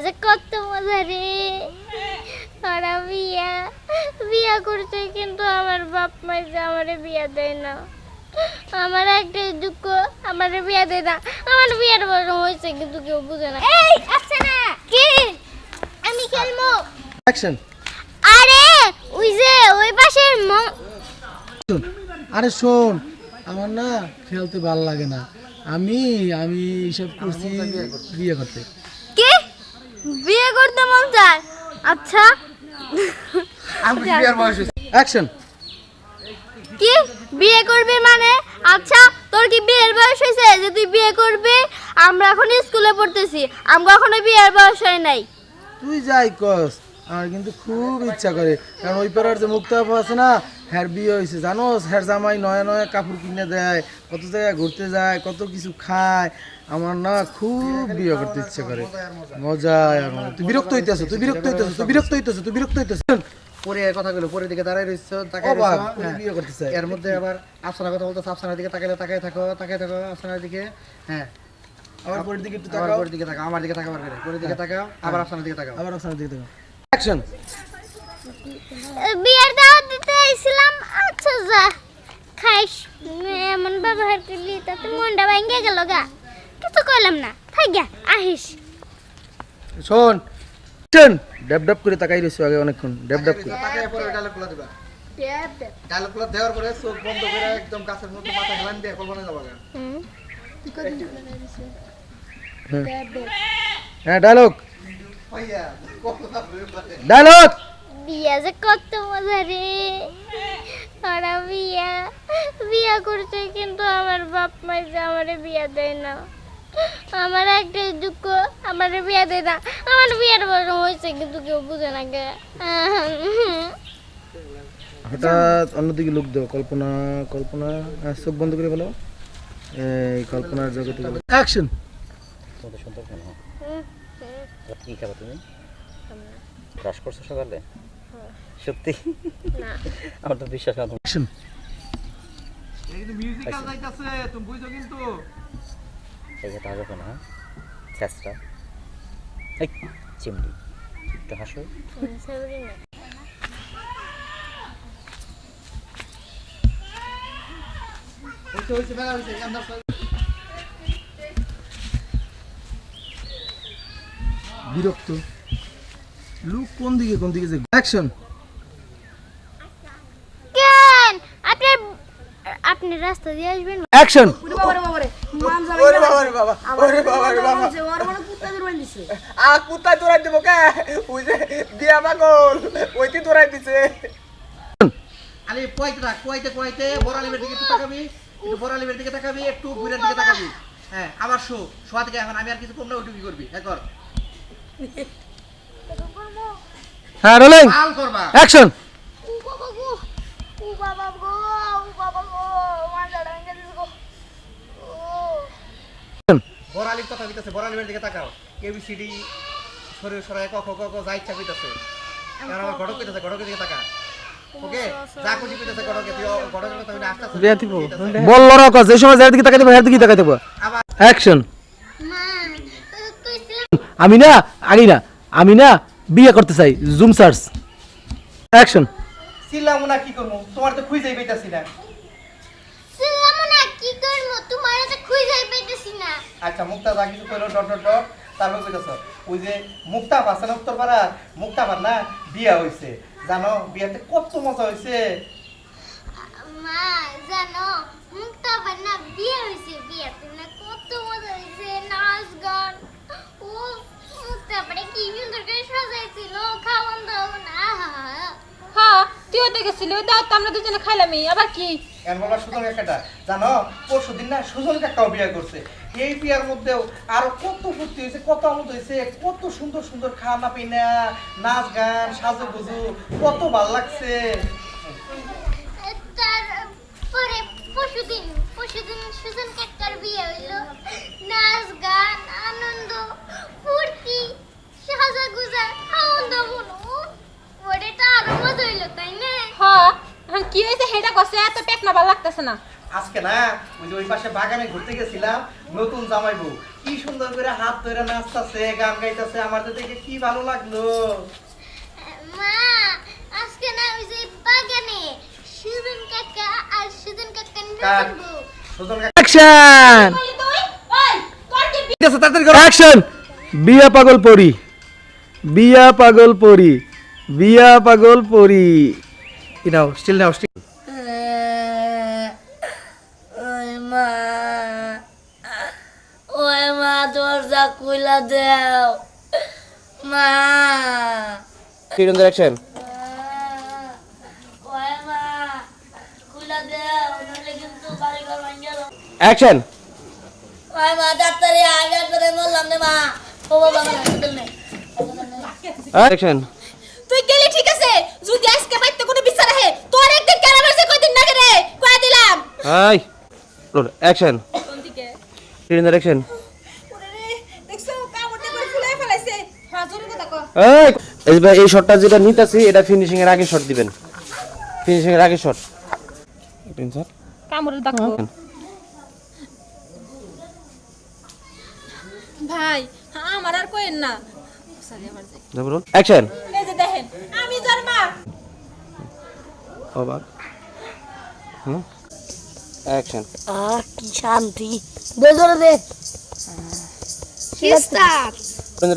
যে কত মজা রে। ওরা বিয়া বিয়া করছে কিন্তু আমার বাপ মা যে আমার বিয়া দেয় না। আমার একটাই দুঃখ আমার বিয়া দেয় না। আমার বিয়ার বড় হয়েছে কিন্তু কেউ বুঝে না। এই আসছে না। কি? আমি খেলব। অ্যাকশন আরে ওই যে ওই পাশের ম- আরে শোন আমার না খেলতে ভালো লাগে না। আমি আমি হিসাব করছি বিয়ে করতে। বিয়ে করতে মন চায়। আচ্ছা। অ্যাকশন কি বিয়ে করবি মানে? আচ্ছা তোর কি বিয়ের বয়স হয়েছে? যে তুই বিয়ে করবি আমরা এখন স্কুলে পড়তেছি। আমরা এখনও বিয়ের বয়স হয় নাই। তুই যাই কস। আমার কিন্তু খুব ইচ্ছা করে। কারণ ওই পাড়ার যে মুক্তাপ আছে না হ্যার বিয়ে হয়েছে। জানোস হ্যার জামাই নয়া নয়া কাপড় কিনে দেয় কত জায়গায় ঘুরতে যায় কত কিছু খায়। আমার না খুব বিয়ে করতে ইচ্ছে করে। মজা আর তুই বিরক্ত হইতেছ তুই বিরক্ত হইতেছ তুই বিরক্ত হইতেছ তুই বিরক্ত হইতেছ। পরে কথা কইলো পরে দিকে দাঁড়ায় রইছো হ্যাঁ। বিয়ে করতে চাই এর মধ্যে আবার আফসানার কথা বলতো আফসানার দিকে তাকাইলে তাকাই থাকো তাকাই থাকো আফসানার দিকে। হ্যাঁ। আমার পরের দিকে একটু তাকাও। পরের দিকে তাকাও আমার দিকে করে। পরের দিকে তাকাও আবার আফসানার দিকে তাকাও। আবার আপনার দিকে তাকাও। অ্যাকশন বিয়ের দাওয়াত দিতে আইছিলাম আচ্ছা যা খাইস। এমন ব্যবহার করলি তাতে মনটা ভেঙে গেল গা। কিছু কইলাম না থাক গা আহিস। শোন শোন। ড্যাব ড্যাব করে তাকাই রইছো আগে অনেকক্ষণ ড্যাব ড্যাব করে। তাকাই পরে ডায়লগগুলো দিবা। ডায়লগগুলো দেওয়ার পরে চোখ বন্ধ করে একদম গাছের মধ্যে মাথা হেলান দিয়ে কল্পনা যাবা গা। হ্যাঁ ডায়লগ ভাইয়া, কল্পনা করে বলে। ডায়লগ বিয়া যে কত মজা রে। ওরা বিয়া বিয়া করছে কিন্তু আমার বাপ মা যে আমার বিয়া দেয় না। আমার একটাই দুঃখ আমার বিয়া দেয় না। আমার বিয়ার বড় হয়েছে কিন্তু কেউ বুঝে না গে। হঠাৎ অন্যদিকে লোক দেও কল্পনা কল্পনা হ্যাঁ, চোখ বন্ধ করে বলো। এই কল্পনার জগতে অ্যাকশন কি খাবে তুমি? ব্রাশ করছ সকালে? সত্যি? না। আমার তো বিশ্বাস না। এই যে তাজা কেন হ্যাঁ চেষ্টা এই চিমড়ি একটু হাসো। না হইছে, হইছে, মেলা হইছে, এমন সব- বিরক্ত লুক কোন দিকে কোন দিকে যে অ্যাকশন কেন আপনি রাস্তা দিয়ে আসবেন অ্যাকশন ওরে বাবা রে বাবা, ওরে বাবা রে বাবা। আ, কুত্তায় দৌড়াই দেবো কে? ওই যে বিয়া পাগল, ওইতে দৌড়াই দিছে। আরে কইতে থাক, কইতে কইতে বড় দিকে একটু তাকাবি, একটু বড় দিকে তাকাবি, একটু বুড়ার দিকে তাকাবি। হ্যাঁ, আবার শো, শোয়া থেকে এখন আমি আর কিছু কম না, ওইটুকুই করবি। হ্যাঁ, কর। হ্যাঁ রোলিং। অ্যাকশন কথা কইতাছে, দিকে তাকাও। সরায় ক, খ, ক, যা ইচ্ছা কইতাছে। এখন আমার ঘটক কইতাছে, ঘটকের দিকে তাকা। ওকে? যা খুশি কইতাছে ঘটকে, তুই ঘটকের কথা আস্তে আস্তে বল লড়া যে সময় যার দিকে তাকাইতে হ্যার দিকে তাকাইতে আবার অ্যাকশন আমি না আগে না আমি না বিয়ে করতে চাই জুম সার্চ। অ্যাকশন না কি করব? তোমার তো খুঁজেই পেইতাছি না। ছিলাম না কি করব? তোমার তো খুঁজে পাইতেছি না। আচ্ছা মুক্তা যা কিছু কইলো ডট ডট ডট। তারপর কইতাছ ওই যে মুক্তা উত্তর পাড়ার? মুক্তা না বিয়া হইছে। জানো বিয়াতে কত মজা হইছে। মা জানো মুক্তা বান্না বিয়ে হয়েছে বিয়েতে না কত মজা হয়েছে নাচ গান ও বাড়ি কি সুন্দর করে সাজাইছিল খাওয়ান দাওয়ান আহা হ্যাঁ তুইও তো গেছিলি ওই তো আমরা দুজনে খাইলামই আবার কি? এর সুজন কাকাটা জানো পরশু দিন না সুজন কাকাও বিয়া করছে। এই বিয়ার মধ্যেও আরও কত ফুর্তি হয়েছে কত আনন্দ হয়েছে কত সুন্দর সুন্দর খানা পিনা নাচ গান সাজু গুজু কত ভালো লাগছে। তারপরে পশুদিন পশুদিন সুজন কাকার বিয়ে হইল। নাচ গান আনন্দ ফুর্তি সাজা গুজা খাওয়ান দাওয়ান ওরে তো আরও মজা হইল তাই না? হ্যাঁ কি হয়েছে হেটা কষে এত পেট না ভালো লাগতেছে না। আজকে না ওই যে ওই পাশে বাগানে ঘুরতে গেছিলাম নতুন জামাই বউ। কি সুন্দর করে হাত ধরে নাচতাছে গান গাইতাছে আমার তো দেখে কি ভালো লাগল। মা আজকে না ওই যে বাগানে সুজন কাকা আর সুজন কাকা নতুন বউ। অ্যাকশন অ্যাকশন বিয়া পাগল পরি। বিয়া পাগল পরি। বিয়া পাগল পরি। নাও স্টিল নাও স্টিল ওই মা দরজা খুলা দেও। মা। অ্যাকশন ওই মা খুলা দেও নাহলে কিন্তু বাড়ি ঘর ভাঙে গেল অ্যাকশন ওই মা ডাক্তারে আগে করে বললাম রে মা ও বাবা না হাসপাতাল অ্যাকশন তুই গেলি ঠিক আছে। যদি আজকে বাইতে কোনো বিচার আহে তোর একদিন কেন মারছে কয়দিন না রে কয়ে দিলাম। হাই রোল অ্যাকশন কোন দিকে তীরেন্দ্র অ্যাকশন ওরে রে দেখছ কামড়তে করে ফুলাই ফেলাইছে। জোরে কথা কো এই এই ভাই এই শটটা যেটা নিতেছি এটা ফিনিশিং এর আগে শট দিবেন। ফিনিশিং এর আগে শট স্যার কামড়ের দেখো ভাই আমার আর কইেন না। সরি আমার যাই। অ্যাকশন এই যে দেখেন আমি যার মা। অবাক। হুম? অ্যাকশন আহ কি শান্তি। দে। ধরে দে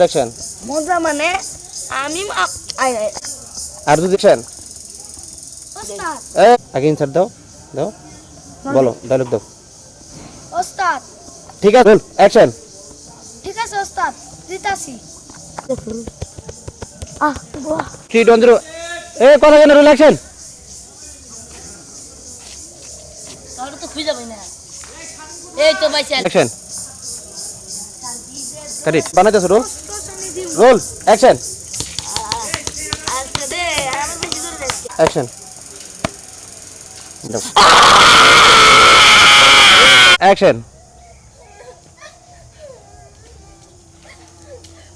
অ্যাকশন মজা মানে আমি আর অ্যাকশন এই আগে ইনসার্ট দাও। দাও। বলো ডায়লগ দাও। ওস্তাদ। ঠিক আছে রোল অ্যাকশন ঠিক আছে ওস্তাদ দিতাছি। আহ বাহ। থ্রি টু জিরো এ কথা কেন রোল অ্যাকশন তাহলে তো খুঁজে পাই না। এই তো বাইছে। অ্যাকশন কাট ইট বানাইতেছো roll roll action action action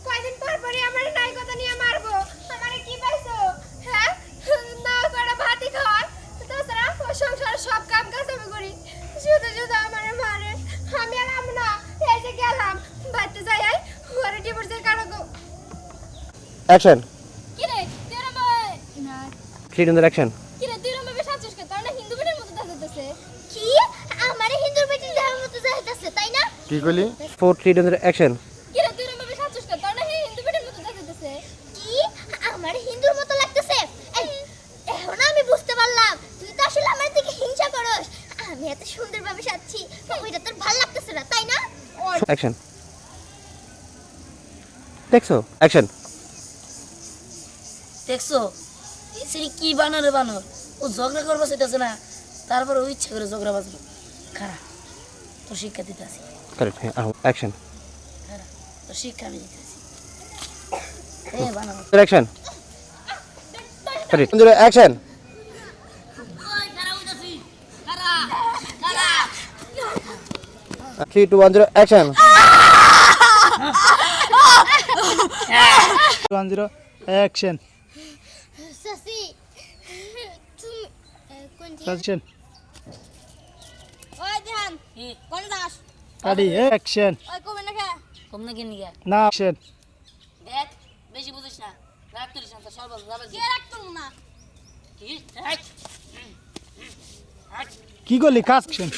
কয়দিন পর পরে আমার নাই কথা নিয়ে মারবো। আমারে কি কি কইলি? ফোর থ্রি টু অ্যাকশন কি রে তুই রমবে সাজুস কে তার না হিন্দু বেটির মতো দেখাইতেছে কি? আমার হিন্দুর মতো লাগতেছে? এখন আমি বুঝতে পারলাম। তুই তো আসলে আমার দিকে হিংসা করস। আমি এত সুন্দরভাবে সাজছি। ওইটা তোর ভালো লাগতেছে না তাই না? অ্যাকশন দেখছ? অ্যাকশন দেখছ? সেটি কি বানরে বানর? ও ঝগড়া করব সেটাছে না। তারপর ও ইচ্ছা করে ঝগড়া বাজবো খারাপ তো শিক্ষা দিতে আসি। কারেক্ট হ্যাঁ action action action three two one zero action one zero action সাসি তুমি কোন অ্যাকশন ওই ধ্যান কোন দাস কাটি অ্যাকশন না কম না কিনি না অ্যাকশন দেখ বেশি বুঝিস না রাগ করিস না তো সর্বত যাবে কে না করলি কাজ অ্যাকশন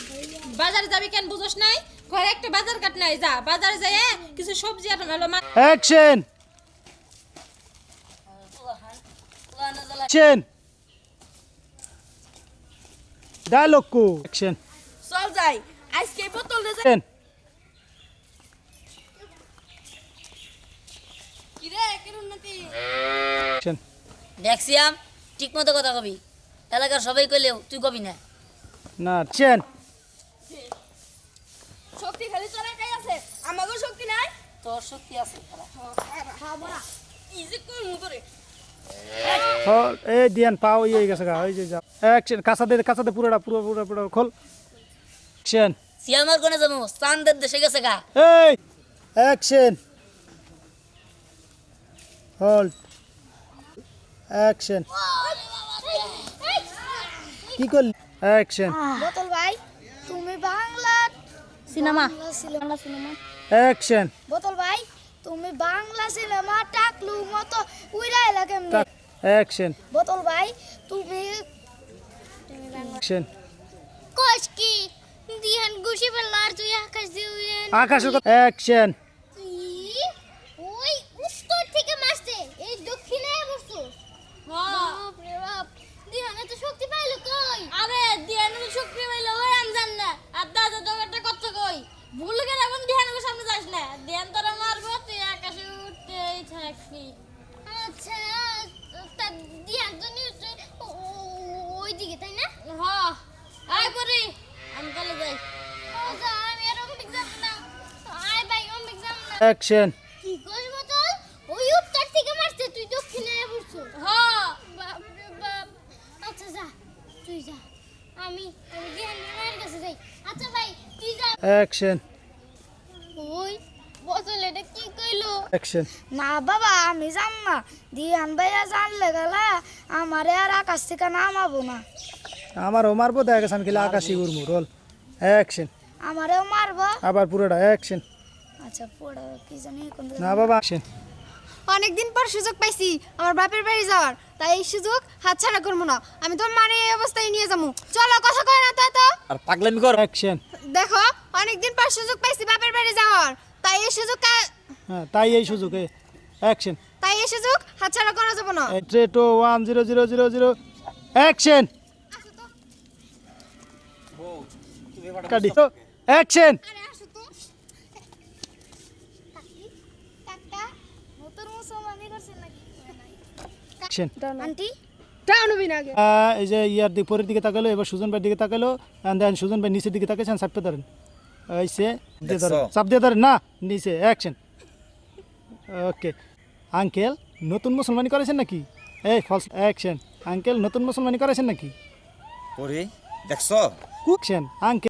বাজারে যাবি কেন? বুঝোস নাই? ঘরে একটা বাজার কাট নাই যা। বাজারে যাই কিছু সবজি আর ভালো মা অ্যাকশন অ্যাকশন ডায়লগ কো অ্যাকশন চল যাই। আজকে বোতল দে অ্যাকশন কি রে উন্নতি ঠিক মতো কথা কবি। এলাকার সবাই কইলেও তুই কবি না। না অ্যাকশন শক্তি খালি তোর একাই আছে আমাকেও শক্তি নাই। তোর শক্তি আছে ইজি কোন করে এ দিয়ান পাও ইয়ে গেছে গা ওই যে যা। অ্যাকশন কাঁচা দে কাঁচা দে পুরোটা পুরো পুরো পুরো খোল। অ্যাকশন সিয়ামার কোনে যাব চান্দের দেশে গেছে গা। এই অ্যাকশন হোল্ড অ্যাকশন কি করলি? অ্যাকশন বোতল ভাই তুমি Bangla cinema. Bangla cinema. Action বোতল ভাই তুমি বাংলা সিনেমা টাকলু মতো উইরা এলা কেমনে? অ্যাকশন বোতল ভাই তুমি অ্যাকশন কস কি? দিহান গুছি বেলার তুই আকাশ দিয়ে অ্যাকশন ওই উত্তর থেকে মারছে এই দক্ষিণে বসছো বাপ রে বাপ দিহানে তো শক্তি পাইলো কই আরে দিয়ানো শক্তি পাইলো ওই আমি জান না আর দাদা দোকানটা কত কই ভুল করে এখন দিয়ানোর সামনে যাস না দিয়ান তোরা মারবো তুই আকাশে উঠতেই থাকবি আচ্ছা তা দিহান তো নিশ্চয় ওই দিকে তাই না হ আয় পরি আমি তাহলে যাই আচ্ছা আমি আর অম্বিক যাব না আয় ভাই অম্বিক যাব না অ্যাকশন। কি কইস বোতল ওই উত্তর থেকে মারছে তুই দক্ষিণে বসছো হ বাপ আচ্ছা যা তুই যা। আমি আমি কাছে যাই। আচ্ছা ভাই তুই যা। অ্যাকশন। ওই এটা কি কইলো? অ্যাকশন। না বাবা আমি জান না। দিয়ান ভাইয়া জানলে গেলা আমারে আর আকাশ থেকে নামাবো না। আমার ও মারবো দেখা আমি খেলে আকাশি উড়মু রোল। অ্যাকশন। আমারেও মারবো। আবার পুরোটা অ্যাকশন। আচ্ছা পড়া কি জানি কোন না বাবা অ্যাকশন অনেকদিন পর সুযোগ পাইছি আমার বাপের বাড়ি যাওয়ার। তাই এই সুযোগ হাতছাড়া করব না। আমি তোমার মারে এই অবস্থায় নিয়ে যাব। চলো কথা কয় না তা তো। আর পাগলামি কর। অ্যাকশন। দেখো অনেকদিন পর সুযোগ পাইছি বাপের বাড়ি যাওয়ার। তাই এই সুযোগ কা- হ্যাঁ তাই এই সুযোগে। অ্যাকশন। তাই এই সুযোগ হাতছাড়া করা যাবে না। Three two one zero zero zero zero. Action. কাটি। অ্যাকশন। কাকা নতুন মুসলমানি করছেন নাকি অ্যাকশন আন্টি? টাউন হবি না আগে। এই যে ইয়ার দিকে পরের দিকে তাকালো এবার সুজন ভাইয়ের দিকে তাকালো then সুজন ভাই নিচের দিকে তাকাইছেন চাপতে ধরেন। এই সে দিয়ে চাপ দিয়ে ধরেন না নিচে অ্যাকশন ওকে। আঙ্কেল নতুন মুসলমানি করেছেন নাকি? এই ফলস অ্যাকশন আঙ্কেল নতুন মুসলমানি করেছেন নাকি? দেখছ? কুকশন আঙ্কেল।